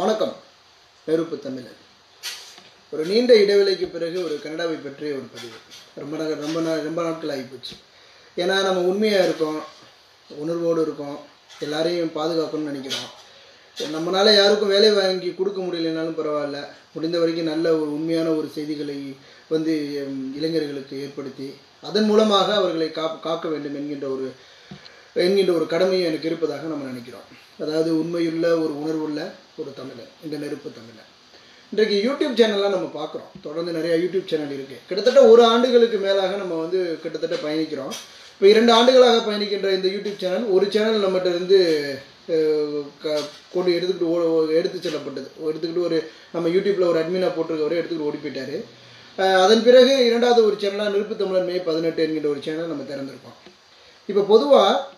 வணக்கம். நெருப்பு தமிழர். ஒரு நீண்ட இடைவெளிக்கு பிறகு ஒரு கனடாவை பற்றிய ஒரு பதிவு. ரொம்ப நாள் ரொம்ப நாள் ரொம்ப நாட்கள் ஆகிப்போச்சு. ஏன்னா நம்ம உண்மையாக இருக்கோம் உணர்வோடு இருக்கோம் எல்லாரையும் பாதுகாக்கணும்னு நினைக்கிறோம். நம்மளால் யாருக்கும் வேலை வாங்கி கொடுக்க முடியலனாலும் பரவாயில்ல. முடிந்த வரைக்கும் நல்ல ஒரு உண்மையான ஒரு செய்திகளை வந்து இளைஞர்களுக்கு ஏற்படுத்தி அதன் மூலமாக அவர்களை காக்க வேண்டும் என்கின்ற ஒரு என்கின்ற ஒரு கடமையும் எனக்கு இருப்பதாக நம்ம நினைக்கிறோம். அதாவது உண்மையுள்ள ஒரு உணர்வுள்ள ஒரு தமிழர் இந்த நெருப்பு தமிழர் இன்றைக்கு யூடியூப் சேனல்லாம் நம்ம பார்க்குறோம். தொடர்ந்து நிறைய யூடியூப் சேனல் இருக்குது கிட்டத்தட்ட ஒரு ஆண்டுகளுக்கு மேலாக நம்ம வந்து கிட்டத்தட்ட பயணிக்கிறோம். இப்போ இரண்டு ஆண்டுகளாக பயணிக்கின்ற இந்த யூடியூப் சேனல் ஒரு சேனல் நம்மகிட்ட இருந்து க- கொண்டு எடுத்துக்கிட்டு ஓ- எடுத்து செல்லப்பட்டது. எடுத்துக்கிட்டு ஒரு நம்ம யூடியூப்பில் ஒரு அட்மினாக போட்டிருக்கவரை எடுத்துக்கிட்டு ஓடி போயிட்டார். அதன் பிறகு இரண்டாவது ஒரு சேனலாக நிருப்பு தமிழர் மே பதினெட்டு என்கின்ற ஒரு சேனல் நம்ம திறந்திருக்கோம். இப்போ பொதுவாக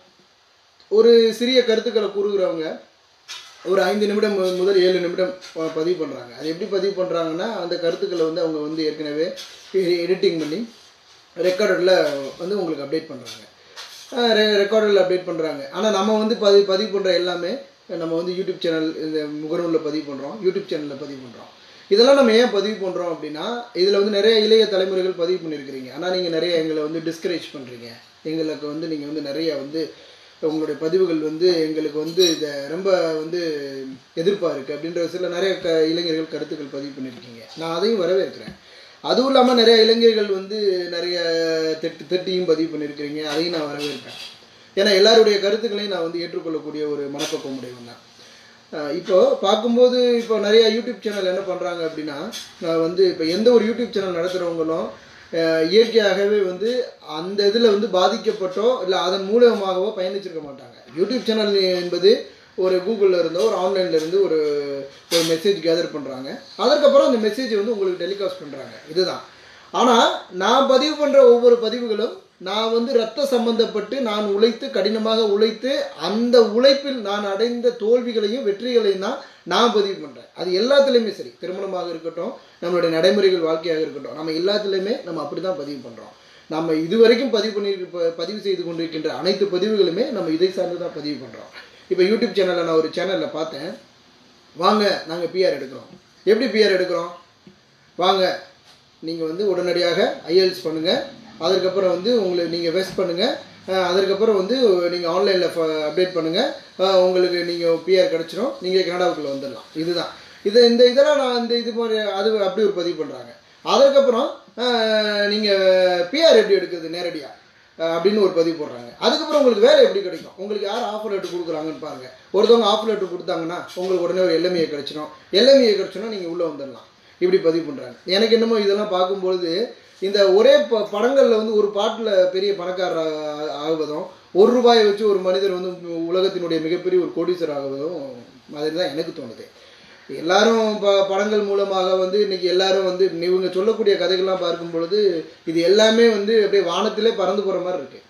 ஒரு சிறிய கருத்துக்களை கூறுகிறவங்க ஒரு ஐந்து நிமிடம் முதல் ஏழு நிமிடம் பதிவு பண்ணுறாங்க அது எப்படி பதிவு பண்ணுறாங்கன்னா அந்த கருத்துக்களை வந்து அவங்க வந்து ஏற்கனவே எடிட்டிங் பண்ணி ரெக்கார்டில் வந்து உங்களுக்கு அப்டேட் பண்ணுறாங்க ரெக்கார்டில் அப்டேட் பண்ணுறாங்க ஆனால் நம்ம வந்து பதிவு பதிவு பண்ணுற எல்லாமே நம்ம வந்து யூடியூப் சேனல் இந்த முகநூலில் பதிவு பண்ணுறோம் யூடியூப் சேனலில் பதிவு பண்ணுறோம் இதெல்லாம் நம்ம ஏன் பதிவு பண்ணுறோம் அப்படின்னா இதில் வந்து நிறைய இளைய தலைமுறைகள் பதிவு பண்ணியிருக்கிறீங்க ஆனால் நீங்கள் நிறைய எங்களை வந்து டிஸ்கரேஜ் பண்ணுறீங்க எங்களுக்கு வந்து நீங்கள் வந்து நிறைய வந்து உங்களுடைய பதிவுகள் வந்து எங்களுக்கு வந்து இதை ரொம்ப வந்து எதிர்ப்பாக இருக்குது அப்படின்ற சில நிறைய க இளைஞர்கள் கருத்துக்கள் பதிவு பண்ணியிருக்கீங்க நான் அதையும் வரவேற்கிறேன். அதுவும் இல்லாமல் நிறைய இளைஞர்கள் வந்து நிறைய திட்டு திட்டியும் பதிவு பண்ணியிருக்கிறீங்க அதையும் நான் வரவேற்கிறேன். ஏன்னா எல்லாருடைய கருத்துக்களையும் நான் வந்து ஏற்றுக்கொள்ளக்கூடிய ஒரு மனப்பக்கம் உடையவன் தான். இப்போது இப்போ பார்க்கும்போது இப்போ நிறைய யூடியூப் சேனல் என்ன பண்ணுறாங்க அப்படின்னா நான் வந்து இப்போ எந்த ஒரு யூடியூப் சேனல் நடத்துகிறவங்களும் இயற்கையாகவே வந்து அந்த இதில் வந்து பாதிக்கப்பட்டோ இல்லை அதன் மூலமாகவோ பயணிச்சிருக்க மாட்டாங்க. யூடியூப் சேனல் என்பது ஒரு கூகுளில் இருந்தோ ஒரு ஆன்லைனில் இருந்து ஒரு ஒரு மெசேஜ் கேதர் பண்ணுறாங்க அதற்கப்புறம் அந்த மெசேஜை வந்து உங்களுக்கு டெலிகாஸ்ட் பண்ணுறாங்க இதுதான். ஆனால் நான் பதிவு பண்ணுற ஒவ்வொரு பதிவுகளும் நான் வந்து ரத்த சம்பந்தப்பட்டு நான் உழைத்து கடினமாக உழைத்து அந்த உழைப்பில் நான் அடைந்த தோல்விகளையும் வெற்றிகளையும் தான் நான் பதிவு பண்ணுறேன் அது எல்லாத்துலேயுமே சரி. திருமணமாக இருக்கட்டும் நம்மளுடைய நடைமுறைகள் வாழ்க்கையாக இருக்கட்டும் நம்ம எல்லாத்துலேயுமே நம்ம அப்படி தான் பதிவு பண்ணுறோம் நம்ம இதுவரைக்கும் பதிவு பண்ணி பதிவு செய்து கொண்டிருக்கின்ற அனைத்து பதிவுகளுமே நம்ம இதை சார்ந்து தான் பதிவு பண்ணுறோம் இப்போ யூடியூப் சேனலில் நான் ஒரு சேனலில் பார்த்தேன். வாங்க நாங்கள் பிஆர் எடுக்கிறோம். எப்படி பிஆர் எடுக்கிறோம்? வாங்க நீங்கள் வந்து உடனடியாக ஐஎல்ஸ் பண்ணுங்கள் அதுக்கப்புறம் வந்து உங்களுக்கு நீங்கள் வெஸ்ட் பண்ணுங்கள் அதுக்கப்புறம் வந்து நீங்கள் ஆன்லைனில் அப்டேட் பண்ணுங்கள் உங்களுக்கு நீங்கள் பிஆர் கிடச்சிரும். நீங்கள் கனடாவுக்குள்ளே வந்துடலாம். இதுதான். இது இந்த இதெல்லாம் நான் இந்த இது மாதிரி அது அப்படி ஒரு பதிவு பண்ணுறாங்க அதுக்கப்புறம் நீங்கள் பிஆர் எப்படி எடுக்கிறது நேரடியாக அப்படின்னு ஒரு பதிவு போடுறாங்க. அதுக்கப்புறம் உங்களுக்கு வேலை எப்படி கிடைக்கும்? உங்களுக்கு யார் ஆஃபர் லெட்டர் கொடுக்குறாங்கன்னு பாருங்கள் ஒருத்தவங்க ஆஃபர் லெட்டர் கொடுத்தாங்கன்னா உங்களுக்கு உடனே ஒரு எல்எம்ஏ கிடைச்சிடும் எல்எம்ஏ கிடைச்சோன்னா நீங்கள் உள்ளே வந்துடலாம். இப்படி பதிவு பண்ணுறாங்க எனக்கு என்னமோ இதெல்லாம் பார்க்கும்பொழுது இந்த ஒரே ப படங்களில் வந்து ஒரு பாட்டில் பெரிய பணக்காரர் ஆகுவதும் ஒரு ரூபாயை வச்சு ஒரு மனிதர் வந்து உலகத்தினுடைய மிகப்பெரிய ஒரு கோடீஸ்வரர் ஆகுவதும் மாதிரி தான் எனக்கு தோணுது. எல்லாரும் ப படங்கள் மூலமாக வந்து இன்னைக்கு எல்லாரும் வந்து இவங்க சொல்லக்கூடிய கதைகள்லாம் பார்க்கும் பொழுது இது எல்லாமே வந்து அப்படியே வானத்திலே பறந்து போகிற மாதிரி இருக்குது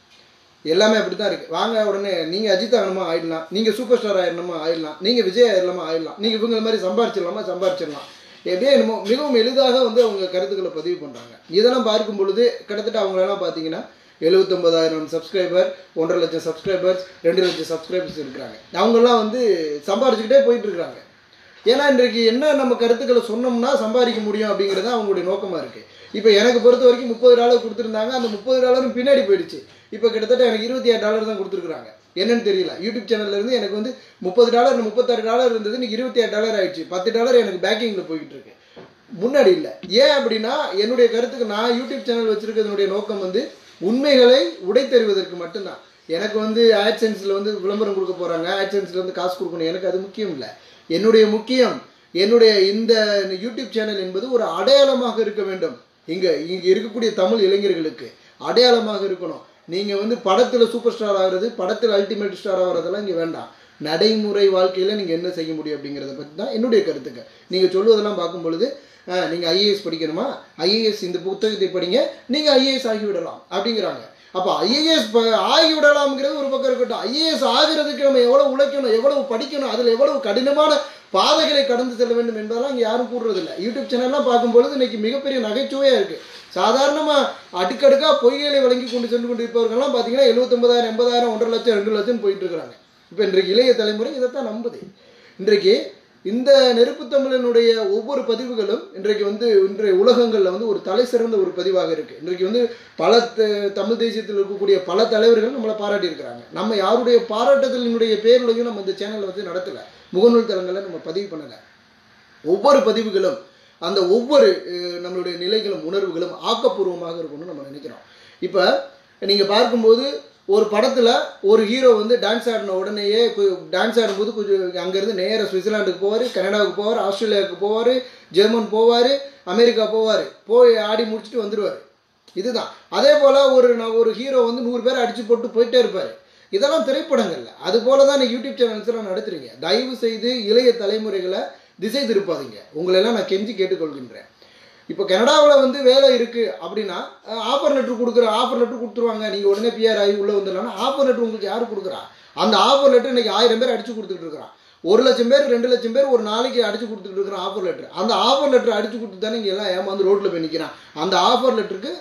எல்லாமே அப்படி தான் இருக்குது வாங்க உடனே நீங்கள் அஜித் ஆகணுமா ஆயிடலாம். நீங்கள் சூப்பர் ஸ்டார் ஆயிடணுமா ஆயிடலாம். நீங்கள் விஜய் ஆயிடலாமா ஆயிடலாம். நீங்கள் இவங்க மாதிரி சம்பாரிச்சிடலாமா? சம்பாரிச்சிடலாம். எப்படியே என்னமோ மிகவும் எளிதாக வந்து அவங்க கருத்துக்களை பதிவு பண்ணுறாங்க இதெல்லாம் பார்க்கும் பொழுது கிட்டத்தட்ட அவங்களெல்லாம் பார்த்தீங்கன்னா எழுபத்தொம்பதாயிரம் சப்ஸ்கிரைபர் ஒன்றரை லட்சம் சப்ஸ்கிரைபர்ஸ் ரெண்டு லட்சம் சப்ஸ்கிரைபர்ஸ் இருக்கிறாங்க. அவங்கெல்லாம் வந்து சம்பாரிச்சுக்கிட்டே போயிட்டு இருக்காங்க ஏன்னா இன்றைக்கு என்ன நம்ம கருத்துக்களை சொன்னோம்னா சம்பாதிக்க முடியும் அப்படிங்கிறது அவங்களுடைய நோக்கமாக இருக்குது இப்போ எனக்கு பொறுத்த வரைக்கும் முப்பது டாலர் கொடுத்துருந்தாங்க. அந்த முப்பது டாலரும் பின்னாடி போயிடுச்சு. இப்போ கிட்டத்தட்ட எனக்கு இருபத்தி ஆறு டாலர் தான் கொடுத்துருக்குறாங்க. என்னன்னு தெரியல. யூடியூப் சேனல்ல இருந்து எனக்கு வந்து முப்பது டாலர் முப்பத்தாறு டாலர் இருந்தது இன்னைக்கு இருபத்தி ஆறு டாலர் ஆயிடுச்சு. பத்து டாலர் எனக்கு பேக்கிங்கில் போய்கிட்டு இருக்கு. முன்னாடி இல்லை. ஏன் அப்படின்னா என்னுடைய கருத்துக்கு நான் யூடியூப் சேனல் வச்சிருக்கிறதுனுடைய நோக்கம் வந்து உண்மைகளை உடைத்தறிவதற்கு மட்டும்தான். எனக்கு வந்து ஆட்சென்ஸில் வந்து விளம்பரம் கொடுக்க போகிறாங்க ஆட்சென்ஸில் வந்து காசு கொடுக்கணும். எனக்கு அது முக்கியம் இல்லை. என்னுடைய முக்கியம் என்னுடைய இந்த யூடியூப் சேனல் என்பது ஒரு அடையாளமாக இருக்க வேண்டும். இங்கே இங்கே இருக்கக்கூடிய தமிழ் இளைஞர்களுக்கு அடையாளமாக இருக்கணும். நீங்கள் வந்து படத்தில் சூப்பர் ஸ்டார் ஆகிறது படத்தில் அல்டிமேட் ஸ்டார் ஆகிறதெல்லாம் இங்கே வேண்டாம். நடைமுறை வாழ்க்கையில் நீங்கள் என்ன செய்ய முடியும் அப்படிங்கிறத பற்றி தான் என்னுடைய கருத்துக்கு நீங்கள் சொல்லுவதெல்லாம் பார்க்கும் பொழுது நீங்கள் ஐஏஎஸ் படிக்கணுமா? ஐஏஎஸ் இந்த புத்தகத்தை படிங்க நீங்கள் ஐஏஎஸ் ஆகிவிடலாம் அப்படிங்கிறாங்க. அப்போ ஐஏஎஸ் ஆகிவிடலாம்ங்கிறது ஒரு பக்கம் இருக்கட்டும். ஐஏஎஸ் ஆகிறதுக்கு நம்ம எவ்வளோ உழைக்கணும் எவ்வளவு படிக்கணும் அதில் எவ்வளவு கடினமான பாதைகளை கடந்து செல்ல வேண்டும் என்பதெல்லாம் இங்கே யாரும் கூடுறதில்லை யூடியூப் சேனல்லாம் பார்க்கும்பொழுது இன்னைக்கு மிகப்பெரிய நகைச்சுவையாக இருக்குது சாதாரணமாக அடுக்கடுக்காக பொய்களை வழங்கி கொண்டு சென்று கொண்டு இருப்பவர்கள்லாம் பார்த்தீங்கன்னா எழுபத்தொம்பதாயிரம் எண்பதாயிரம் ஒன்றரை லட்சம் ரெண்டு லட்சம் போயிட்டு இருக்கிறாங்க. இப்போ இன்றைக்கு இளைய தலைமுறை இதைத்தான் நம்புது. இன்றைக்கு இந்த நெருப்பு தமிழனுடைய ஒவ்வொரு பதிவுகளும் இன்றைக்கு வந்து இன்றைய உலகங்களில் வந்து ஒரு தலை சிறந்த ஒரு பதிவாக இருக்கு. இன்றைக்கு வந்து பல த- தமிழ் தேசியத்தில் இருக்கக்கூடிய பல தலைவர்கள் நம்மளை பாராட்டியிருக்கிறாங்க. நம்ம யாருடைய பாராட்டுதலினுடைய பேருலையும் நம்ம இந்த சேனலை வந்து நடத்தலை. முகநூல் தளங்களை நம்ம பதிவு பண்ணலை. ஒவ்வொரு பதிவுகளும் அந்த ஒவ்வொரு நம்மளுடைய நிலைகளும் உணர்வுகளும் ஆக்கப்பூர்வமாக இருக்கும்னு நம்ம நினைக்கிறோம். இப்போ நீங்கள் பார்க்கும்போது ஒரு படத்தில் ஒரு ஹீரோ வந்து டான்ஸ் ஆடின உடனேயே டான்ஸ் ஆடும்போது கொஞ்சம் அங்கேருந்து நேராக சுவிட்சர்லாண்டுக்கு போவார் கனடாவுக்கு போவார் ஆஸ்திரேலியாவுக்கு போவார் ஜெர்மன் போவார் அமெரிக்கா போவார். போய் ஆடி முடிச்சுட்டு வந்துடுவார் இதுதான். அதே போல் ஒரு நான் ஒரு ஹீரோ வந்து நூறு பேர் அடித்து போட்டு போயிட்டே இருப்பார். இதெல்லாம் திரைப்படங்கள்ல. அது போல தான் நீ யூடியூப் சேனல்ஸ் எல்லாம் நடத்துறீங்க. தயவு செய்து இளைய தலைமுறைகளை திசை திருப்பாதீங்க. உங்களெல்லாம் நான் கெஞ்சி கேட்டுக்கொள்கின்றேன். இப்போ கனடாவில் வந்து வேலை இருக்கு அப்படின்னா ஆஃபர் லெட்டர் கொடுக்குற ஆஃபர் லெட்டர் கொடுத்துருவாங்க. நீங்கள் உடனே பிஆர் ஆகி உள்ளே வந்துடலாம் ஆஃபர் லெட்டர் உங்களுக்கு யார் கொடுக்குறா? அந்த ஆஃபர் லெட்டர் இன்னைக்கு ஆயிரம் பேர் அடிச்சு கொடுத்துட்டு இருக்கிறான். ஒரு லட்சம் பேர் ரெண்டு லட்சம் பேர் ஒரு நாளைக்கு அடிச்சு கொடுத்துட்டு இருக்கிற ஆஃபர் லெட்டர் அந்த ஆஃபர் லெட்டர் அடிச்சு கொடுத்து தானே இங்கே எல்லாம் ஏமாந்து ரோட்டில் போய் நிற்கிறான் அந்த ஆஃபர் லெட்டருக்கு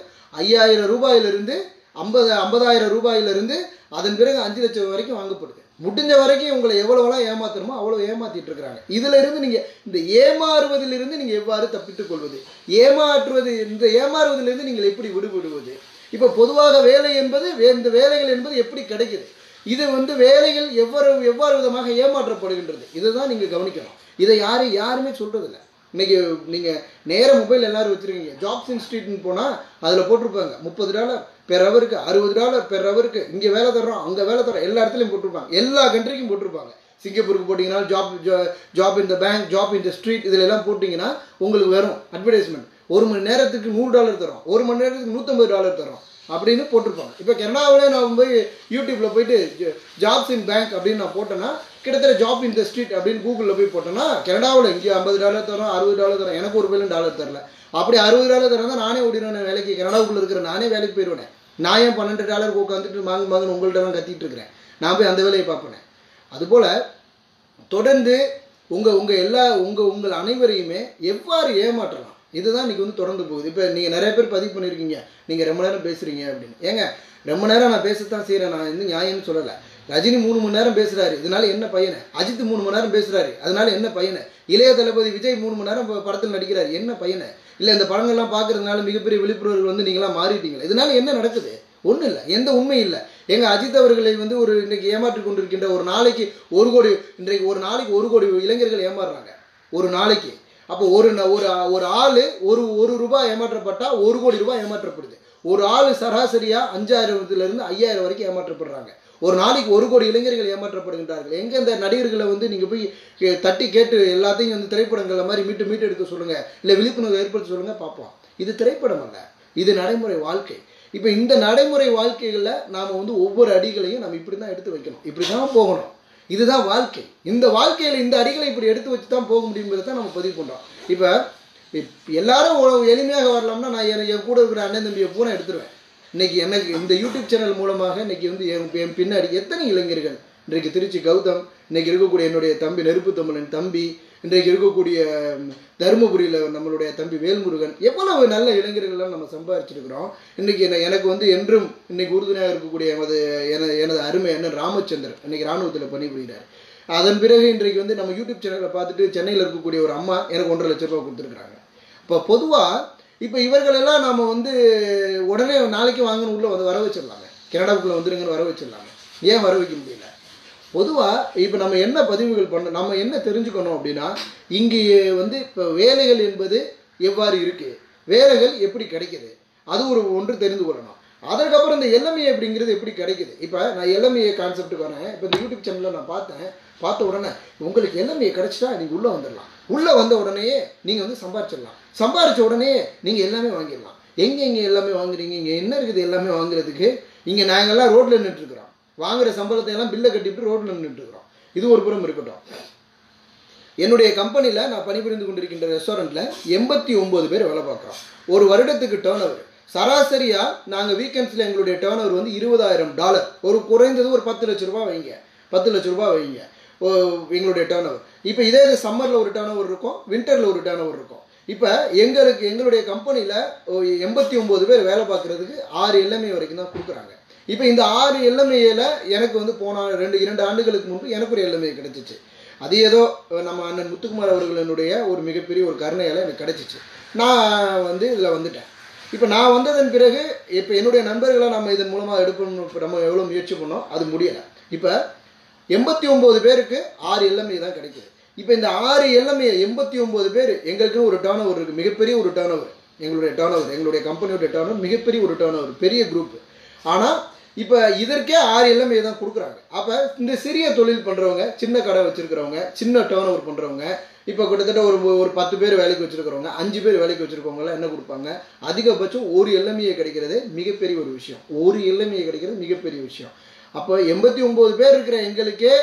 ஐயாயிரம் ரூபாயிலிருந்து ஐம்பது ஐம்பதாயிரம் ரூபாயிலிருந்து அதன் பிறகு அஞ்சு லட்சம் வரைக்கும் வாங்கப்படுது. முடிஞ்ச வரைக்கும் உங்களை எவ்வளவெல்லாம் ஏமாத்தணுமோ அவ்வளோ ஏமாத்திட்டு இருக்கிறாங்க. இதுல இருந்து நீங்க இந்த ஏமாறுவதிலிருந்து நீங்க எவ்வாறு தப்பித்துக் கொள்வது? ஏமாற்றுவது இந்த ஏமாறுவதிலிருந்து நீங்கள் எப்படி விடுபடுவது? இப்போ பொதுவாக வேலை என்பது வே- இந்த வேலைகள் என்பது எப்படி கிடைக்குது? இது வந்து வேலைகள் எவ்வாறு எவ்வாறு விதமாக ஏமாற்றப்படுகின்றது? இதுதான் நீங்க கவனிக்கணும். இதை யாரும் யாருமே சொல்றதில்லை. இன்னைக்கு நீங்கள் நேராக மொபைல் எல்லாரும் வச்சுருக்கீங்க. ஜாப்ஸ் இன்ஸ்டியூட்னு போனால் அதில் போட்டிருப்பாங்க. முப்பது டாலர் பெர் ஹவருக்கு அறுபது டாலர் பெர் ஹவருக்கு இங்கே வேலை தர்றோம் அங்கே வேலை தர்றோம். எல்லா இடத்துலையும் போட்டிருப்பாங்க. எல்லா கண்ட்ரிக்கும் போட்டிருப்பாங்க. சிங்கப்பூருக்கு போட்டிங்கன்னா ஜாப் ஜாப் இந்த பேங்க் ஜாப் இந்த ஸ்ட்ரீட் இதில் எல்லாம் போட்டிங்கன்னா உங்களுக்கு வரும் அட்வர்டைஸ்மெண்ட் ஒரு மணி நேரத்துக்கு நூறு டாலர் தரோம் ஒரு மணி நேரத்துக்கு நூற்றம்பது டாலர் தரோம் அப்படின்னு போட்டிருப்பாங்க. இப்போ கனடாவிலே நான் போய் யூடியூப்பில் போயிட்டு ஜாப்ஸ் இன் பேங்க் அப்படின்னு நான் போட்டேன்னா கிட்டத்தட்ட ஜாப் இன் த ஸ்ட்ரீட் அப்படின்னு கூகுளில் போய் போட்டேன்னா கனடாவில் இங்கே ஐம்பது டாலர் தரோம் அறுபது டாலர் தரோம் எனக்கு ஒரு பேரும் டாலர் தரல. அப்படி அறுபது டாலர் தரா நானே ஓடிடுவேன் வேலைக்கு. கனடாவுக்குள்ளே இருக்கிற நானே வேலைக்கு போயிடுவேன். நான் ஏன் பன்னெண்டு டாலர் உட்காந்துட்டு மாங்கு மாங்கன்னு உங்கள்கிட்ட தான் கத்திட்டு இருக்கிறேன்? நான் போய் அந்த வேலையை பார்ப்பேன். அதுபோல் தொடர்ந்து உங்கள் உங்கள் எல்லா உங்கள் உங்கள் அனைவரையுமே எவ்வாறு ஏமாற்றலாம்? இதுதான் இன்னைக்கு வந்து தொடர்ந்து போகுது. இப்போ நீங்கள் நிறைய பேர் பதிவு பண்ணியிருக்கீங்க. நீங்கள் ரொம்ப நேரம் பேசுகிறீங்க அப்படின்னு. ஏங்க ரொம்ப நேரம் நான் பேசத்தான் செய்கிறேன் நான் வந்து நியாயம்னு சொல்லலை. ரஜினி மூணு மணி நேரம் பேசுறாரு. இதனால என்ன பையனை? அஜித் மூணு மணி நேரம் பேசுறாரு. அதனால என்ன பையனை? இளைய தளபதி விஜய் மூணு மணி நேரம் படத்தில் நடிக்கிறாரு. என்ன பையனை? இல்லை இந்த படங்கள்லாம் பார்க்கறதுனால மிகப்பெரிய விழிப்புணர்வு வந்து நீங்களாம் மாறிட்டீங்களா? இதனால என்ன நடக்குது? ஒன்றும் இல்லை. எந்த உண்மை இல்லை. எங்கள் அஜித் அவர்களை வந்து ஒரு இன்றைக்கு ஏமாற்றி கொண்டிருக்கின்ற ஒரு நாளைக்கு ஒரு கோடி இன்றைக்கு ஒரு நாளைக்கு ஒரு கோடி இளைஞர்கள் ஏமாறுறாங்க. ஒரு நாளைக்கு. அப்போ ஒரு ஒரு ஒரு ஆள் ஒரு ஒரு ரூபாய் ஏமாற்றப்பட்டால் ஒரு கோடி ரூபாய் ஏமாற்றப்படுது. ஒரு ஆள் சராசரியாக அஞ்சாயிரத்துலேருந்து ஐயாயிரம் வரைக்கும் ஏமாற்றப்படுறாங்க. ஒரு நாளைக்கு ஒரு கோடி இளைஞர்கள் ஏமாற்றப்படுகின்றார்கள். எங்கே இந்த நடிகர்களை வந்து நீங்கள் போய் கே- தட்டி கேட்டு எல்லாத்தையும் வந்து திரைப்படங்களை மாதிரி மீட்டு மீட்டு எடுக்க சொல்லுங்கள் இல்லை விழிப்புணர்வு ஏற்படுத்த சொல்லுங்கள் பார்ப்போம். இது திரைப்படம் அல்ல. இது நடைமுறை வாழ்க்கை. இப்போ இந்த நடைமுறை வாழ்க்கைகளில் நாம் வந்து ஒவ்வொரு அடிகளையும் நம்ம இப்படி தான் எடுத்து வைக்கணும். இப்படி தான் போகணும். இதுதான் வாழ்க்கை. இந்த வாழ்க்கையில் இந்த அடிகளை இப்படி எடுத்து வச்சு தான் போக முடியுங்கிறத தான் நம்ம பதிவு பண்ணுறோம் இப்போ இப்- எல்லாரும் எளிமையாக வரலாம்னா நான் என் என் கூட இருக்கிற அண்ணன் தம்பியை பூரா எடுத்துருவேன். இன்னைக்கு எனக்கு இந்த யூடியூப் சேனல் மூலமாக இன்னைக்கு வந்து என் என் பின்னாடி எத்தனை இளைஞர்கள்? இன்றைக்கு திருச்சி கௌதம் இன்னைக்கு இருக்கக்கூடிய என்னுடைய தம்பி நெருப்பு தமிழன் தம்பி இன்றைக்கு இருக்கக்கூடிய தருமபுரியில் நம்மளுடைய தம்பி வேல்முருகன். எவ்வளவு நல்ல இளைஞர்கள்லாம் நம்ம சம்பாதிச்சிருக்கிறோம் இன்னைக்கு என்ன எனக்கு வந்து என்றும் இன்னைக்கு உறுதுணையாக இருக்கக்கூடிய எனது எனது எனது அருமை அண்ணன் ராமச்சந்திரன் இன்னைக்கு ராணுவத்தில் பணிபுரிகிறார். அதன் பிறகு இன்றைக்கு வந்து நம்ம யூடியூப் சேனலை பார்த்துட்டு சென்னையில் இருக்கக்கூடிய ஒரு அம்மா எனக்கு ஒன்றரை லட்ச ரூபா கொடுத்துருக்குறாங்க. இப்போ பொதுவாக இப்போ இவர்களெல்லாம் நாம் வந்து உடனே நாளைக்கு வாங்கணும் உள்ள வந்து வர வச்சிடலாங்க கனடாவுக்குள்ளே வந்துருங்கன்னு வர வச்சிடலாங்க ஏன் வர வைக்க முடியல? பொதுவாக இப்போ நம்ம என்ன பதிவுகள் பண்ண நம்ம என்ன தெரிஞ்சுக்கணும் அப்படின்னா இங்கே வந்து இப்போ வேலைகள் என்பது எவ்வாறு இருக்குது வேலைகள் எப்படி கிடைக்கிது? அது ஒரு ஒன்று தெரிந்து கொள்ளணும். அதற்கப்புறம் இந்த எல்எம்ஏ அப்படிங்கிறது எப்படி கிடைக்குது? இப்போ நான் எல்எம்ஏ கான்செப்ட்டுக்கு வரேன். இப்போ இந்த யூடியூப் சேனலில் நான் பார்த்தேன். பார்த்த உடனே உங்களுக்கு எல்எம்ஏ கிடச்சிட்டா நீங்கள் உள்ளே வந்துடலாம் உள்ளே வந்த உடனேயே நீங்கள் வந்து சம்பாரிச்சிடலாம் சம்பாரித்த உடனே நீங்கள் எல்லாமே வாங்கிடலாம் எங்கே எங்கே எல்லாமே வாங்குறீங்க? இங்கே என்ன இருக்குது எல்லாமே வாங்குறதுக்கு? இங்கே நாங்கள்லாம் ரோட்டில் நின்றுட்டுருக்குறோம் வாங்குற சம்பளத்தை எல்லாம் பில்லை கட்டிவிட்டு ரோட்டில் நின்றுட்டுருக்குறோம் இது ஒரு புறம் இருக்கட்டும். என்னுடைய கம்பெனியில் நான் பணிபுரிந்து கொண்டிருக்கின்ற ரெஸ்டாரண்ட்டில் எண்பத்தி ஒம்பது பேர் வேலை பார்க்குறோம். ஒரு வருடத்துக்கு டேர்ன் ஓவர் சராசரியாக நாங்கள் வீக்கெண்ட்ஸில் எங்களுடைய டேர்ன் ஓவர் வந்து இருபதாயிரம் டாலர் ஒரு குறைந்தது ஒரு பத்து லட்ச ரூபா வைங்க. பத்து லட்ச ரூபா வைங்க. எங்களுடைய டேர்ன் ஓவர் இப்போ இதே இது சம்மரில் ஒரு டேர்ன் ஓவர் இருக்கும் வின்டரில் ஒரு டேர்ன் ஓவர் இருக்கும். இப்போ எங்களுக்கு எங்களுடைய கம்பெனியில் எண்பத்தி ஒம்பது பேர் வேலை பார்க்குறதுக்கு ஆறு எல்எம்ஏ வரைக்கும் தான் கொடுக்குறாங்க. இப்போ இந்த ஆறு எல்எம்ஏல எனக்கு வந்து போன ரெண்டு இரண்டு ஆண்டுகளுக்கு முன்பு எனக்கு ஒரு எல்எம்ஏ கிடைச்சிச்சு. அது ஏதோ நம்ம அண்ணன் முத்துக்குமார் அவர்களினுடைய ஒரு மிகப்பெரிய ஒரு கருணையால் எனக்கு கிடைச்சிச்சு. நான் வந்து இதில் வந்துட்டேன். இப்போ நான் வந்ததன் பிறகு இப்போ என்னுடைய நண்பர்களை நம்ம இதன் மூலமாக எடுக்கணும் நம்ம எவ்வளோ முயற்சி பண்ணோம் அது முடியலை. இப்போ எண்பத்தி ஒம்பது பேருக்கு ஆறு எல்எம்ஏ தான் கிடைக்குது. இப்போ இந்த ஆறு எல்எம்ஏ எண்பத்தி ஒம்பது பேர் எங்களுக்குன்னு ஒரு டேர்ன் ஓவர் இருக்குது மிகப்பெரிய ஒரு டேர்ன் ஓவர் எங்களுடைய டேர்ன் ஓவர் எங்களுடைய கம்பெனியோட டேர்ன் ஓவர் மிகப்பெரிய ஒரு டேர்ன் ஓவர் பெரிய குரூப் ஆனால் இப்போ இதற்கே ஆறு எல்எம்ஏ தான் கொடுக்குறாங்க. அப்போ இந்த சிறிய தொழில் பண்ணுறவங்க சின்ன கடை வச்சுருக்கிறவங்க சின்ன டேர்ன் ஓவர் பண்ணுறவங்க இப்போ கிட்டத்தட்ட ஒரு ஒரு பத்து பேர் வேலைக்கு வச்சுருக்கிறவங்க அஞ்சு பேர் வேலைக்கு வச்சுருக்கவங்களாம் என்ன கொடுப்பாங்க? அதிகபட்சம் ஒரு எல்எம்ஏ கிடைக்கிறது மிகப்பெரிய ஒரு விஷயம். ஒரு எல்எம்ஏ கிடைக்கிறது மிகப்பெரிய விஷயம். அப்போ எண்பத்தி ஒம்பது பேர் இருக்கிற எங்களுக்கே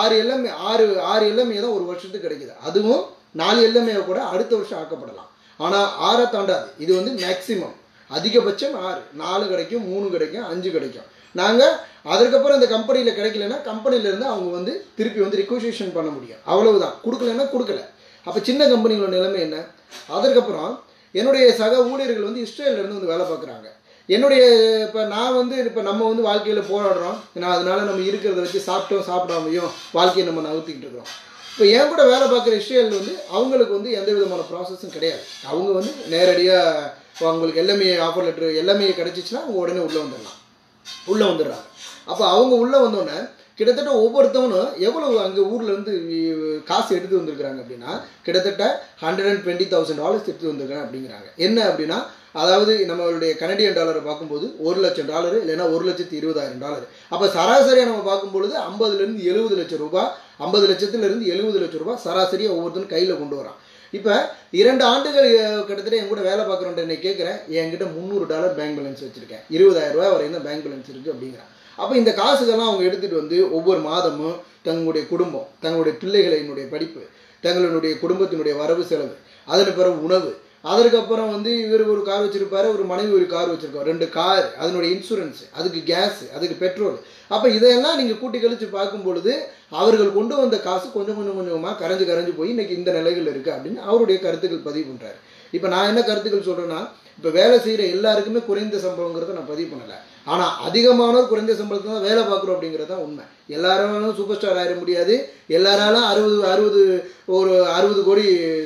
ஆறு எல்எம்ஏ ஆறு ஆறு எல்எம்ஏ தான் ஒரு வருஷத்துக்கு கிடைக்குது. அதுவும் நாலு எல்எம்ஏ கூட அடுத்த வருஷம் ஆக்கப்படலாம். ஆனால் ஆறை தாண்டாது. இது வந்து மேக்சிமம் அதிகபட்சம் ஆறு. நாலு கிடைக்கும் மூணு கிடைக்கும் அஞ்சு கிடைக்கும். நாங்கள் அதற்கப்புறம் இந்த கம்பெனியில் கிடைக்கலன்னா கம்பெனிலேருந்து அவங்க வந்து திருப்பி வந்து ரிக்வசிஷன் பண்ண முடியும். அவ்வளவுதான். கொடுக்கலன்னா கொடுக்கல. அப்போ சின்ன கம்பெனிகளோட நிலைமை என்ன? அதற்கப்புறம் என்னுடைய சக ஊழியர்கள் வந்து இஸ்ரேல்லேருந்து வந்து வேலை பார்க்குறாங்க. என்னுடைய இப்போ நான் வந்து இப்போ நம்ம வந்து வாழ்க்கையில் போராடுறோம். நான் அதனால நம்ம இருக்கிறத வச்சு சாப்பிட்டோம் சாப்பிடாமையும் வாழ்க்கையை நம்ம நகர்த்திக்கிட்டு இருக்கிறோம். இப்போ என் கூட வேலை பார்க்குற இஸ்ரேல் வந்து அவங்களுக்கு வந்து எந்த விதமான ப்ராசஸும் கிடையாது. அவங்க வந்து நேரடியாக அவங்களுக்கு எல்லாமே ஆஃபர் லெட்ரு எல்லாமே கிடச்சிச்சின்னா அவங்க உடனே உள்ளே வந்துடலாம். உள்ளே வந்துடுறாங்க. அப்போ அவங்க உள்ளே வந்தோடனே கிட்டத்தட்ட ஒவ்வொருத்தவனும் எவ்வளவு அங்கே ஊர்லேருந்து காசு எடுத்து வந்திருக்கிறாங்க அப்படின்னா கிட்டத்தட்ட hundred and twenty thousand dollars எடுத்து வந்திருக்கிறேன் அப்படிங்கிறாங்க. என்ன அப்படின்னா அதாவது நம்மளுடைய கனடியன் டாலரை பார்க்கும்போது ஒரு லட்சம் டாலர் இல்லைன்னா ஒரு லட்சத்தி இருபதாயிரம் டாலர். அப்போ சராசரியாக நம்ம பார்க்கும்பொழுது ஐம்பதுலேருந்து எழுபது லட்சம் ரூபாய் ஐம்பது லட்சத்துலேருந்து எழுபது லட்சம் ரூபாய் சராசரியாக ஒவ்வொருத்தரும் கையில் கொண்டு வரான். இப்போ இரண்டு ஆண்டுகள் கிட்டத்தட்ட என் கூட வேலை பார்க்குறோன்ட்டு என்னை கேட்குறேன் என்கிட்ட முந்நூறு டாலர் பேங்க் பேலன்ஸ் வச்சுருக்கேன். இருபதாயிரம் ரூபாய் வரையும் தான் பேங்க் பேலன்ஸ் இருக்குது அப்படிங்கிறான். அப்போ இந்த காசுகள்லாம் அவங்க எடுத்துகிட்டு வந்து ஒவ்வொரு மாதமும் தங்களுடைய குடும்பம் தங்களுடைய பிள்ளைகளினுடைய படிப்பு தங்களுடைய குடும்பத்தினுடைய வரவு செலவு அதன் பிறகு உணவு அதற்கப்புறம் வந்து இவர் ஒரு கார் வச்சுருப்பாரு ஒரு மனைவி ஒரு கார் வச்சுருக்கோம் ரெண்டு கார் அதனுடைய இன்சூரன்ஸ் அதுக்கு கேஸ் அதுக்கு பெட்ரோல் அப்போ இதையெல்லாம் நீங்கள் கூட்டி கழிச்சு பார்க்கும் பொழுது அவர்கள் கொண்டு வந்த காசு கொஞ்சம் கொஞ்சம் கொஞ்சமாக கரைஞ்சு கரைஞ்சு போய் இன்றைக்கி இந்த நிலைகள் இருக்குது அப்படின்னு அவருடைய கருத்துக்கள் பதிவு பண்ணுறாரு இப்போ நான் என்ன கருத்துக்கள் சொல்கிறேன்னா இப்போ வேலை செய்கிற எல்லாருக்குமே குறைந்த சம்பளங்கிறத நான் பதிவு பண்ணலை. ஆனால் அதிகமானோர் குறைந்த சம்பளத்தை தான் வேலை பார்க்குறோம் அப்படிங்கிறது தான் உண்மை. எல்லாராலும் சூப்பர் ஸ்டார் ஆகிட முடியாது. எல்லாராலும் அறுபது அறுபது ஒரு அறுபது கோடி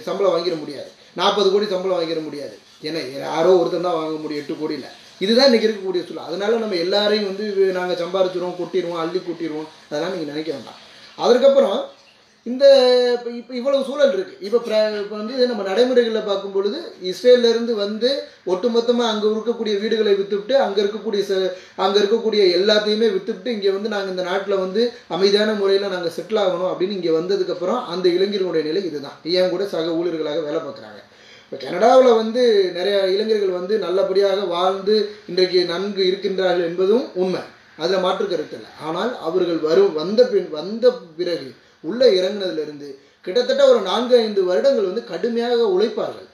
சம்பளம் வாங்கிட முடியாது. நாற்பது கோடி சம்பளம் வாங்கிட முடியாது. ஏன்னா யாரோ ஒருத்தன் தான் வாங்க முடியும் எட்டு கோடியில். இதுதான் இன்றைக்கி இருக்கக்கூடிய சூழல். அதனால நம்ம எல்லாரையும் வந்து நாங்கள் சம்பாரிச்சிருவோம் கொட்டிடுவோம் அள்ளி கொட்டிடுவோம் அதெல்லாம் நீங்கள் நினைக்க வேண்டாம். அதற்கப்புறம் இந்த இப்போ இப்போ இவ்வளவு சூழல் இருக்குது இப்போ இப்போ வந்து நம்ம நடைமுறைகளில் பார்க்கும் பொழுது இஸ்ரேல்ல இருந்து வந்து ஒட்டுமொத்தமாக அங்கே இருக்கக்கூடிய வீடுகளை விற்றுவிட்டு அங்கே இருக்கக்கூடிய ச அங்கே இருக்கக்கூடிய எல்லாத்தையுமே விற்றுவிட்டு இங்கே வந்து நாங்கள் இந்த நாட்டில் வந்து அமைதியான முறையில் நாங்கள் செட்டில் ஆகணும் அப்படின்னு இங்கே வந்ததுக்கப்புறம் அந்த இளைஞர்களுடைய நிலை இதுதான். ஏன் கூட சக ஊழியர்களாக வேலை பார்க்குறாங்க. இப்போ கனடாவில் வந்து நிறைய இளைஞர்கள் வந்து நல்லபடியாக வாழ்ந்து இன்றைக்கு நன்கு இருக்கின்றார்கள் என்பதும் உண்மை. அதில் மாற்று கருத்து இல்லை. ஆனால் அவர்கள் வரும் வந்த பின் வந்த பிறகு உள்ளே இறங்கினதுலேருந்து கிட்டத்தட்ட ஒரு நான்கு ஐந்து வருடங்கள் வந்து கடுமையாக உழைப்பார்கள்.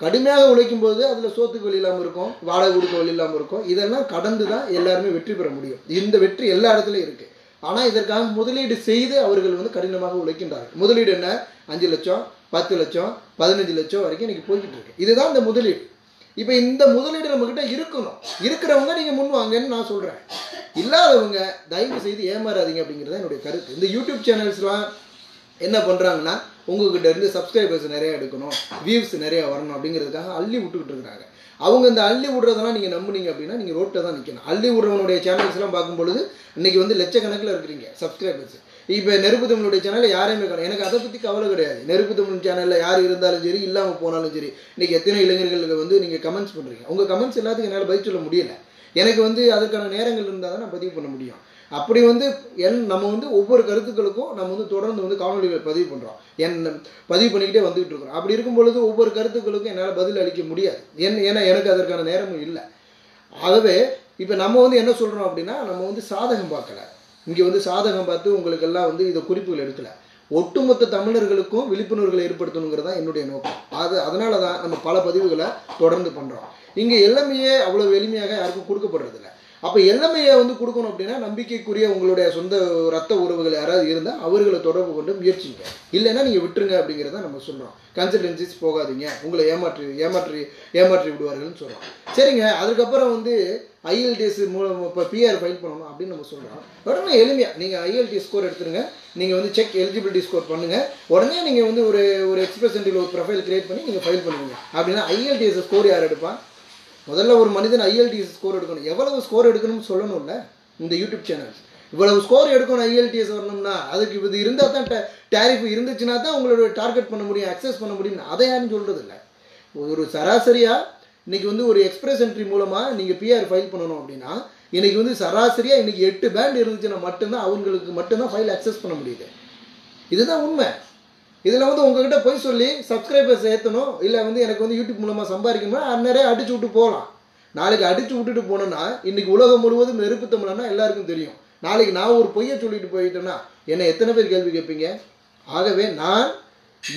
கடுமையாக உழைக்கும் போது அதில் சோத்துக்கு வழி இல்லாமல் இருக்கும் வாடகை கொடுக்க வழி இல்லாமல் இருக்கும். இதெல்லாம் கடந்து தான் எல்லாருமே வெற்றி பெற முடியும். இந்த வெற்றி எல்லா இடத்துலையும் இருக்குது ஆனால் இதற்காக முதலீடு செய்து அவர்கள் வந்து கடினமாக உழைக்கின்றார்கள். முதலீடு என்ன? அஞ்சு லட்சம் பத்து லட்சம் பதினஞ்சு லட்சம் வரைக்கும் இன்னைக்கு போய்கிட்டு இருக்கு. இதுதான் இந்த முதலீடு. இப்போ இந்த முதலீடு நம்மக்கிட்ட இருக்கணும். இருக்கிறவங்க நீங்கள் முன் வாங்கன்னு நான் சொல்கிறேன் இல்லாதவங்க தயவு செய்து ஏமாறாதீங்க அப்படிங்கிறது என்னுடைய கருத்து. இந்த யூடியூப் சேனல்ஸ்லாம் என்ன பண்ணுறாங்கன்னா உங்ககிட்ட இருந்து சப்ஸ்கிரைபர்ஸ் நிறைய எடுக்கணும் வியூஸ் நிறைய வரணும் அப்படிங்கிறதுக்காக அள்ளி விட்டுக்கிட்டு இருக்கிறாங்க. அவங்க இந்த அள்ளி விடுறதெல்லாம் நீங்கள் நம்புனீங்க அப்படின்னா நீங்கள் ரோட்டில் தான் நிற்கணும் அள்ளி விடுறவனுடைய சேனல்ஸ்லாம் பார்க்கும் பொழுது வந்து லட்சக்கணக்கில் இருக்கிறீங்க சப்ஸ்கிரைபர்ஸ் இப்போ நெருப்பு தமிழுடைய சேனலில் யாரையுமே காணும். எனக்கு அதை பற்றி கவலை கிடையாது. நெருப்பு தமிழ் சேனலில் யார் இருந்தாலும் சரி இல்லாமல் போனாலும் சரி இன்றைக்கி எத்தனை இளைஞர்களுக்கு வந்து நீங்கள் கமெண்ட்ஸ் பண்ணுறீங்க உங்கள் கமெண்ட்ஸ் எல்லாத்துக்கும் என்னால் பதில் சொல்ல முடியல. எனக்கு வந்து அதுக்கான நேரங்கள் இருந்தால் தான் நான் பதிவு பண்ண முடியும். அப்படி வந்து என் நம்ம வந்து ஒவ்வொரு கருத்துக்களுக்கும் நம்ம வந்து தொடர்ந்து வந்து காணொலிகளை பதிவு பண்ணுறோம் என் பதிவு பண்ணிக்கிட்டே வந்துகிட்டு இருக்கிறோம். அப்படி இருக்கும் பொழுது ஒவ்வொரு கருத்துக்களுக்கும் என்னால் பதில் அளிக்க முடியாது. என் ஏன்னா எனக்கு அதற்கான நேரமும் இல்லை. ஆகவே இப்போ நம்ம வந்து என்ன சொல்கிறோம் அப்படின்னா நம்ம வந்து சாதகம் பார்க்கல. இங்கே வந்து சாதகம் பார்த்து உங்களுக்கெல்லாம் வந்து இதை குறிப்புகள் எடுக்கலை. ஒட்டுமொத்த தமிழர்களுக்கும் விழிப்புணர்வுகளை ஏற்படுத்தணுங்கிறது தான் என்னுடைய நோக்கம். அது அதனால தான் நம்ம பல பதிவுகளை தொடர்ந்து பண்ணுறோம் இங்கே எல்லாமே அவ்வளோ எளிமையாக யாருக்கும் கொடுக்கப்படுறதில்ல. அப்போ எல்லாமையை வந்து கொடுக்கணும் அப்படின்னா நம்பிக்கைக்குரிய உங்களுடைய சொந்த ரத்த உறவுகள் யாராவது இருந்தால் அவர்களை தொடர்பு கொண்டு முயற்சிங்க. இல்லைன்னா நீங்கள் விட்டுருங்க அப்படிங்கிறத நம்ம சொல்கிறோம் கன்சல்டன்சிஸ் போகாதீங்க. உங்களை ஏமாற்றி ஏமாற்றி ஏமாற்றி விடுவார்கள்னு சொல்கிறோம் சரிங்க. அதுக்கப்புறம் வந்து ஐஎல்டிஎஸ் மூலம் இப்போ பிஆர் ஃபைல் பண்ணணும் அப்படின்னு நம்ம சொல்கிறோம் உடனே எளிமையாக நீங்கள் ஐஎல்டி ஸ்கோர் எடுத்துருங்க. நீங்கள் வந்து செக் எலிஜிபிலிட்டி ஸ்கோர் பண்ணுங்கள் உடனே நீங்கள் வந்து ஒரு ஒரு எக்ஸ்பிரஸ் ஒரு ப்ரொஃபைல் கிரியேட் பண்ணி நீங்கள் ஃபைல் பண்ணுவீங்க. அப்படின்னா ஐஎல்டிஎஸ் ஸ்கோர் யார் எடுப்பான்? முதல்ல ஒரு மனிதன் ஐஎல்டிஎஸ் ஸ்கோர் எடுக்கணும். எவ்வளவு ஸ்கோர் எடுக்கணும்னு சொல்லணும்ல? இந்த யூடியூப் சேனல்ஸ் இவ்வளவு ஸ்கோர் எடுக்கணும் ஐஎல்டிஎஸ் வரணும்னா அதுக்கு இது இருந்தால் தான் டேரிஃப் இருந்துச்சுன்னா தான் உங்களோட டார்கெட் பண்ண முடியும் அக்சஸ் பண்ண முடியும் அதை யாரும் சொல்கிறது இல்லை ஒரு சராசரியாக இன்றைக்கி வந்து ஒரு எக்ஸ்பிரஸ் என்ட்ரி மூலமாக நீங்கள் பிஆர் ஃபைல் பண்ணணும் அப்படின்னா இன்றைக்கி வந்து சராசரியாக இன்றைக்கி எட்டு பேண்ட் இருந்துச்சுன்னா மட்டும்தான் அவங்களுக்கு மட்டும்தான் ஃபைல் அக்சஸ் பண்ண முடியுது. இதுதான் உண்மை. இதில் வந்து உங்ககிட்ட போய் சொல்லி சப்ஸ்கிரைபர்ஸ் ஏற்றணும் இல்லை வந்து எனக்கு வந்து யூடியூப் மூலமாக சம்பாதிக்கணும்னா அந்நேரம் அடிச்சு விட்டு போகலாம். நாளைக்கு அடிச்சு விட்டுட்டு போனோன்னா இன்னைக்கு உலகம் முழுவதும் நெருப்பு தமிழன்னா எல்லாருக்கும் தெரியும். நாளைக்கு நான் ஒரு பொய்யை சொல்லிட்டு போயிட்டேன்னா என்னை எத்தனை பேர் கேள்வி கேட்பீங்க? ஆகவே நான்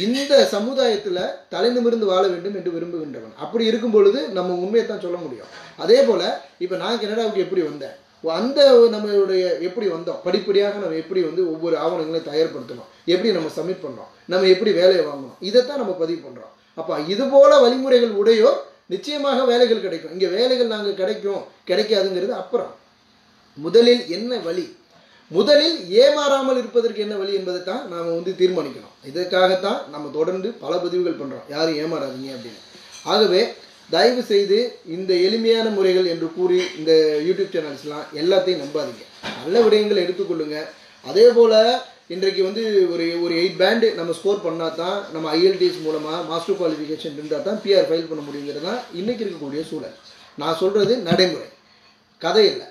இந்த சமுதாயத்தில் தலைநிமிருந்து வாழ வேண்டும் என்று விரும்புகின்றவன். அப்படி இருக்கும் பொழுது நம்ம உண்மையை தான் சொல்ல முடியும். அதே போல் இப்போ நான் கனடாவுக்கு எப்படி வந்தேன்? அந்த நம்மளுடைய எப்படி வந்தோம்? படிப்படியாக நம்ம எப்படி வந்து ஒவ்வொரு ஆவணங்களையும் தயார்படுத்தணும் எப்படி நம்ம சப்மிட் பண்ணுறோம் நம்ம எப்படி வேலையை வாங்கணும்? இதைத்தான் நம்ம பதிவு பண்ணுறோம் அப்போ இது போல வழிமுறைகள் உடையோ நிச்சயமாக வேலைகள் கிடைக்கும். இங்கே வேலைகள் நாங்கள் கிடைக்கும். கிடைக்காதுங்கிறது அப்புறம். முதலில் என்ன வழி? முதலில் ஏமாறாமல் இருப்பதற்கு என்ன வழி என்பதை தான் நாம் வந்து தீர்மானிக்கணும். இதற்காகத்தான் நம்ம தொடர்ந்து பல பதிவுகள் பண்ணுறோம் யாரும் ஏமாறாதீங்க அப்படின்னு. ஆகவே தயவு செய்து இந்த எளிமையான முறைகள் என்று கூறி இந்த யூடியூப் சேனல்ஸ்லாம் எல்லாத்தையும் நம்பாதீங்க. நல்ல விடயங்களை எடுத்துக்கொள்ளுங்க. அதே போல் இன்றைக்கு வந்து ஒரு ஒரு எயிட் பேண்டு நம்ம ஸ்கோர் பண்ணால் தான் நம்ம ஐஎல்டிஎஸ் மூலமாக மாஸ்டர் குவாலிஃபிகேஷன் இருந்தால் தான் பிஆர் ஃபைல் பண்ண முடியுங்கிறது தான் இன்றைக்கி இருக்கக்கூடிய சூழல். நான் சொல்கிறது நடைமுறை. கதை இல்லை.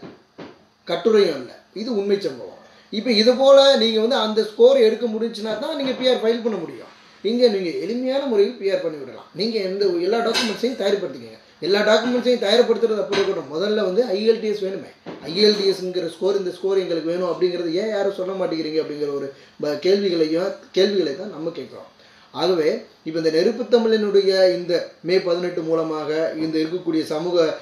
கட்டுரையும் இல்லை. இது உண்மை சம்பவம். இப்போ இது போல் நீங்கள் வந்து அந்த ஸ்கோர் எடுக்க முடிஞ்சுன்னா தான் நீங்கள் பிஆர் ஃபைல் பண்ண முடியும். இங்கே நீங்கள் எளிமையான முறையில் பிஆர் பண்ணி விடலாம். நீங்கள் எந்த எல்லா டாக்குமெண்ட்ஸையும் தயார்படுத்திக்கங்க. எல்லா டாக்குமெண்ட்ஸையும் தயார்படுத்துறது அப்படி இருக்கட்டும் முதல்ல வந்து ஐஎல்டிஎஸ் வேணுமே. ஐஎல்டிஎஸ்ங்கிற ஸ்கோர் இந்த ஸ்கோர் எங்களுக்கு வேணும் அப்படிங்கிறது ஏன் யாரும் சொல்ல மாட்டேங்கிறீங்க அப்படிங்கிற ஒரு ப- கேள்விகளையும் கேள்விகளை தான் நம்ம கேட்குறோம். ஆகவே இப்போ இந்த நெருப்பு தமிழனுடைய இந்த மே பதினெட்டு மூலமாக இந்த இருக்கக்கூடிய சமூக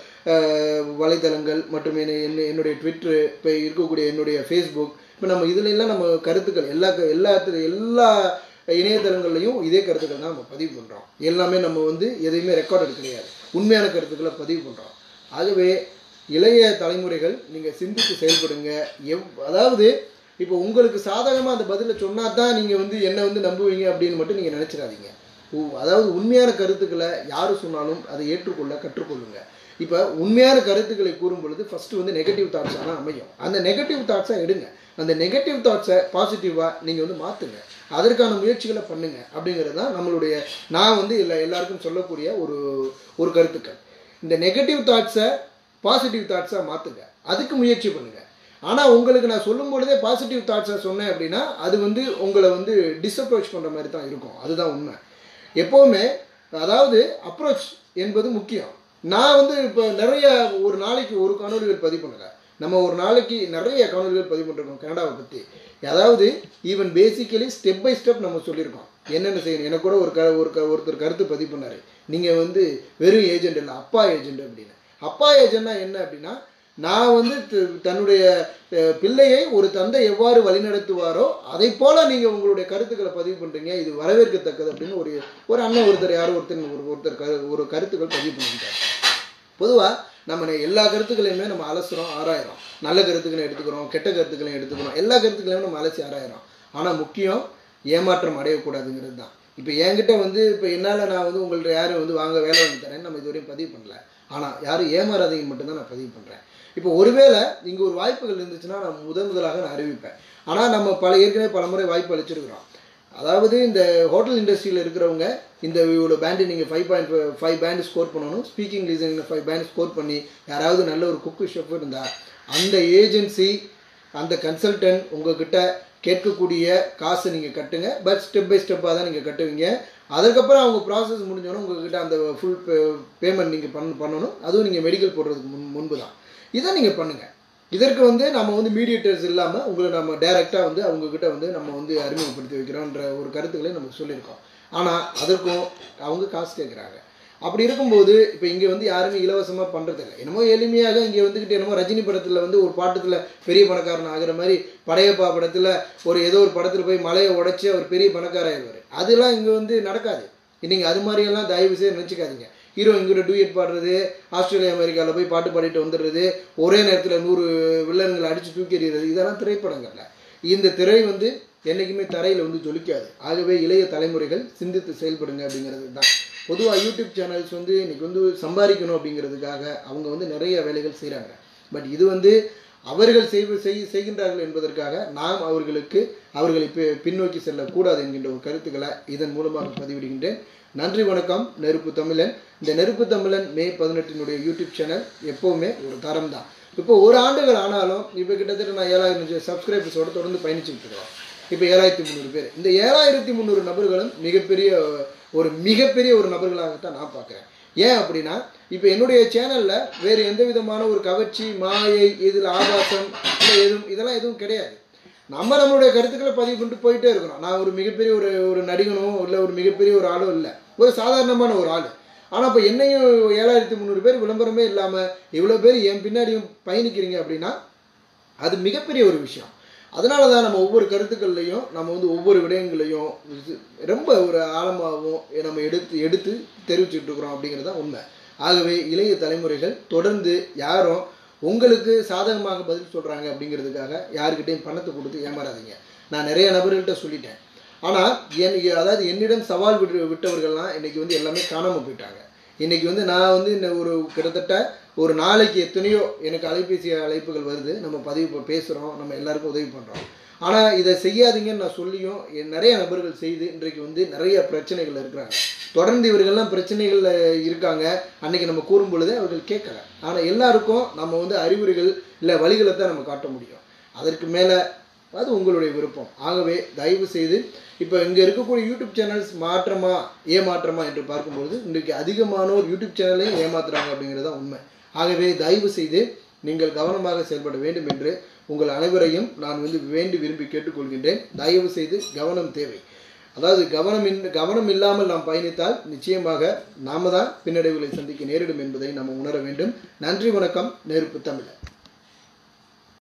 வலைத்தளங்கள் மற்றும் என்ன- என்ன- என்னுடைய ட்விட்டரு இப்போ இருக்கக்கூடிய என்னுடைய ஃபேஸ்புக் இப்போ நம்ம இதுல எல்லாம் நம்ம கருத்துக்கள் எல்லா எல்லா எல்லா இணையதளங்கள்லையும் இதே கருத்துக்கள் தான் நம்ம பதிவு பண்ணுறோம் எல்லாமே நம்ம வந்து எதையுமே ரெக்கார்டு கிடையாது உண்மையான கருத்துக்களை பதிவு பண்ணுறோம் ஆகவே இளைய தலைமுறைகள் நீங்கள் சிந்தித்து செயல்படுங்க. எவ் அதாவது இப்போ உங்களுக்கு சாதகமாக அந்த பதிலை சொன்னால் தான் நீங்கள் வந்து என்னை வந்து நம்புவீங்க அப்படின்னு மட்டும் நீங்கள் நினச்சிடாதீங்க. அதாவது உண்மையான கருத்துக்களை யார் சொன்னாலும் அதை ஏற்றுக்கொள்ள கற்றுக்கொள்ளுங்க. இப்போ உண்மையான கருத்துக்களை கூறும் பொழுது ஃபஸ்ட்டு வந்து நெகட்டிவ் தாட்ஸாக தான் அமையும். அந்த நெகட்டிவ் தாட்ஸாக எடுங்க. அந்த நெகட்டிவ் தாட்ஸை பாசிட்டிவாக நீங்கள் வந்து மாற்றுங்க அதற்கான முயற்சிகளை பண்ணுங்க அப்படிங்கிறது தான் நம்மளுடைய நான் வந்து எல்லா எல்லாருக்கும் சொல்லக்கூடிய ஒரு ஒரு கருத்துக்கள். இந்த நெகட்டிவ் தாட்ஸை பாசிட்டிவ் தாட்ஸாக மாற்றுங்க அதுக்கு முயற்சி பண்ணுங்கள் ஆனால் உங்களுக்கு நான் சொல்லும் பொழுதே பாசிட்டிவ் தாட்ஸை சொன்னேன் அப்படின்னா அது வந்து உங்களை வந்து டிஸ்அப்ரோச் பண்ணுற மாதிரி தான் இருக்கும். அதுதான் உண்மை. எப்போவுமே அதாவது அப்ரோச் என்பது முக்கியம். நான் வந்து இப்போ நிறைய ஒரு நாளைக்கு ஒரு காணொலிகள் பதிவு பண்ணலை. நம்ம ஒரு நாளைக்கு நிறைய காணொலிகள் பதிவு பண்ணிருக்கோம் கனடாவை பற்றி அதாவது even basically step by step நம்ம சொல்லியிருக்கோம். என்னென்ன செய்யணும்? எனக்கு கூட ஒரு க ஒரு க ஒருத்தர் கருத்து பதிவு பண்ணார். நீங்கள் வந்து வெறும் ஏஜென்ட் இல்லை அப்பா ஏஜென்ட் அப்படின்னு. அப்பா ஏஜென்ட்னா என்ன அப்படின்னா நான் வந்து த- தன்னுடைய பிள்ளையை ஒரு தந்தை எவ்வாறு வழிநடத்துவாரோ அதை போல நீங்கள் உங்களுடைய கருத்துக்களை பதிவு பண்ணுறீங்க இது வரவேற்கத்தக்கது அப்படின்னு ஒரு ஒரு அண்ணன் ஒருத்தர் யாரோ ஒருத்தர் ஒரு ஒருத்தர் கரு ஒரு கருத்துக்கள் பதிவு பண்ணிட்டார் பொதுவாக நம்ம எல்லா கருத்துக்களையுமே நம்ம அலசுறோம் ஆராயிரம் நல்ல கருத்துக்களை எடுத்துக்கிறோம் கெட்ட கருத்துக்களையும் எடுத்துக்கிறோம். எல்லா கருத்துக்களையும் நம்ம அலசி ஆராயிரம் ஆனால் முக்கியம் ஏமாற்றம் அடையக்கூடாதுங்கிறது தான். இப்போ என்கிட்ட வந்து இப்போ என்னால் நான் வந்து உங்கள்கிட்ட யாரும் வந்து வாங்க வேலை வாங்கி தரேன்னு நம்ம இதுவரையும் பதிவு பண்ணல. ஆனால் யாரும் ஏமாறாதீங்க மட்டும்தான் நான் பதிவு பண்ணுறேன் இப்போ ஒருவேளை இங்கே ஒரு வாய்ப்புகள் இருந்துச்சுன்னா நான் முதன் முதலாக நான் அறிவிப்பேன். ஆனால் நம்ம பல ஏற்கனவே பல முறை வாய்ப்பு அளிச்சிருக்கிறோம். அதாவது இந்த ஹோட்டல் இண்டஸ்ட்ரியில் இருக்கிறவங்க இந்த இவ்வளோ பேண்டு நீங்கள் five point five band score பண்ணணும் speaking listening five band score பண்ணி யாராவது நல்ல ஒரு குக்கு ஷெஃப் இருந்தால் அந்த ஏஜென்சி அந்த கன்சல்டன்ட் உங்ககிட்ட கேட்கக்கூடிய காசை நீங்கள் கட்டுங்க பட் ஸ்டெப் பை ஸ்டெப்பாக தான் நீங்கள் கட்டுவீங்க. அதுக்கப்புறம் அவங்க ப்ராசஸ் முடிஞ்சோன்னே உங்ககிட்ட அந்த ஃபுல் பேமெண்ட் நீங்கள் பண்ண பண்ணணும். அதுவும் நீங்கள் மெடிக்கல் போடுறதுக்கு முன் முன்பு தான் இதை நீங்கள் பண்ணுங்கள் இதற்கு வந்து நம்ம வந்து மீடியேட்டர்ஸ் இல்லாமல் உங்களை நம்ம டைரெக்டாக வந்து அவங்கக்கிட்ட வந்து நம்ம வந்து அறிமுகப்படுத்தி வைக்கிறோன்ற ஒரு கருத்துக்களை நம்ம சொல்லியிருக்கோம். ஆனால் அதற்கும் அவங்க காசு கேட்குறாங்க அப்படி இருக்கும்போது இப்போ இங்கே வந்து யாருமே இலவசமாக பண்ணுறதில்ல என்னமோ எளிமையாக இங்கே வந்துக்கிட்டு என்னமோ ரஜினி படத்தில் வந்து ஒரு பாட்டத்தில் பெரிய பணக்காரன் ஆகிற மாதிரி படையப்பா படத்தில் ஒரு ஏதோ ஒரு படத்தில் போய் மலையை உடைச்சி அவர் பெரிய பணக்காராயிருவார் அதெல்லாம் இங்கே வந்து நடக்காது. நீங்கள் அது மாதிரியெல்லாம் தயவு செய்து நினச்சிக்காதீங்க. ஹீரோ இங்கிட்ட டூயட் பாடுறது ஆஸ்திரேலியா அமெரிக்காவில் போய் பாட்டு பாடிட்டு வந்துடுறது ஒரே நேரத்தில் நூறு வில்லன்களை அடித்து தூக்கி எறிகிறது இதெல்லாம் திரைப்படங்கள்ல. இந்த திரை வந்து என்றைக்குமே தரையில் வந்து ஜொலிக்காது. ஆகவே இளைய தலைமுறைகள் சிந்தித்து செயல்படுங்க அப்படிங்கிறது தான். பொதுவாக யூடியூப் சேனல்ஸ் வந்து இன்றைக்கி வந்து சம்பாதிக்கணும் அப்படிங்கிறதுக்காக அவங்க வந்து நிறைய வேலைகள் செய்கிறாங்க பட் இது வந்து அவர்கள் செய்வ செய் செய்கின்றார்கள் என்பதற்காக நாம் அவர்களுக்கு அவர்களை பின்னோக்கி செல்லக்கூடாது என்கின்ற ஒரு கருத்துக்களை இதன் மூலமாக பதிவிடுகின்றேன். நன்றி வணக்கம். நெருப்பு தமிழன். இந்த நெருப்பு தமிழன் மே பதினெட்டினுடைய யூடியூப் சேனல் எப்போவுமே ஒரு தரம் தான் இப்போ ஒரு ஆண்டுகள் ஆனாலும் இப்போ கிட்டத்தட்ட நான் ஏழாயிரம் சப்ஸ்கிரைபர்ஸோடு தொடர்ந்து பயணிச்சுட்டு இருக்கிறோம். இப்போ ஏழாயிரத்தி முந்நூறு பேர். இந்த ஏழாயிரத்தி முந்நூறு நபர்களும் மிகப்பெரிய ஒரு மிகப்பெரிய ஒரு நபர்களாகத்தான் நான் பார்க்குறேன். ஏன் அப்படின்னா இப்போ என்னுடைய சேனலில் வேறு எந்த விதமான ஒரு கவர்ச்சி மாயை இதில் ஆபாசம் இல்லை எதுவும் இதெல்லாம் எதுவும் கிடையாது. நம்ம நம்மளுடைய கருத்துக்களை பதிவு கொண்டு போயிட்டே இருக்கிறோம். நான் ஒரு மிகப்பெரிய ஒரு ஒரு நடிகனோ இல்லை ஒரு மிகப்பெரிய ஒரு ஆளோ இல்லை. ஒரு சாதாரணமான ஒரு ஆள். ஆனால் இப்போ என்னையும் ஏழாயிரத்தி முந்நூறு பேர் விளம்பரமே இல்லாமல் இவ்வளோ பேர் என் பின்னாடியும் பயணிக்கிறீங்க அப்படின்னா அது மிகப்பெரிய ஒரு விஷயம். அதனால தான் நம்ம ஒவ்வொரு கருத்துக்கள்லையும் நம்ம வந்து ஒவ்வொரு விடயங்களையும் ரொம்ப ஒரு ஆழமாகவும் நம்ம எடுத்து எடுத்து தெரிவிச்சுட்டு இருக்கிறோம் அப்படிங்கிறது தான் உண்மை. ஆகவே இளைய தலைமுறைகள் தொடர்ந்து யாரும் உங்களுக்கு சாதகமாக பதில் சொல்கிறாங்க அப்படிங்கிறதுக்காக யாருக்கிட்டையும் பணத்தை கொடுத்து ஏமாறாதீங்க. நான் நிறைய நபர்கள்ட்ட சொல்லிட்டேன். ஆனால் என் அதாவது என்னிடம் சவால் விட்டு விட்டவர்கள்லாம் இன்னைக்கு வந்து எல்லாமே காணாமல் போயிட்டாங்க. இன்னைக்கு வந்து நான் வந்து இந்த ஒரு கிட்டத்தட்ட ஒரு நாளைக்கு எத்தனையோ எனக்கு அலைபேசி அழைப்புகள் வருது. நம்ம பதிவு பேசுகிறோம் நம்ம எல்லாருக்கும் உதவி பண்ணுறோம் ஆனால் இதை செய்யாதீங்கன்னு நான் சொல்லியும் என் நிறைய நபர்கள் செய்து இன்றைக்கு வந்து நிறைய பிரச்சனைகள் இருக்கிறாங்க. தொடர்ந்து இவர்கள்லாம் பிரச்சனைகளில் இருக்காங்க. அன்னைக்கு நம்ம கூறும் பொழுது அவர்கள் கேட்கல. ஆனால் எல்லாருக்கும் நம்ம வந்து அறிவுரைகள் இல்லை வழிகளை தான் நம்ம காட்ட முடியும். அதற்கு மேலே அது உங்களுடைய விருப்பம். ஆகவே தயவு செய்து இப்போ இங்கே இருக்கக்கூடிய யூடியூப் சேனல்ஸ் மாற்றமா ஏமாற்றமா என்று பார்க்கும்பொழுது இன்றைக்கு அதிகமானோர் யூடியூப் சேனலையும் ஏமாத்துறாங்க அப்படிங்கிறது தான் உண்மை. ஆகவே தயவு செய்து நீங்கள் கவனமாக செயல்பட வேண்டும் என்று உங்கள் அனைவரையும் நான் வந்து வேண்டி விரும்பி கேட்டுக்கொள்கின்றேன். தயவு செய்து கவனம் தேவை. அதாவது கவனம் இன் கவனம் இல்லாமல் நாம் பயணித்தால் நிச்சயமாக நாம தான் பின்னடைவுகளை சந்திக்க நேரிடும் என்பதை நாம் உணர வேண்டும். நன்றி வணக்கம். நெருப்பு தமிழர்.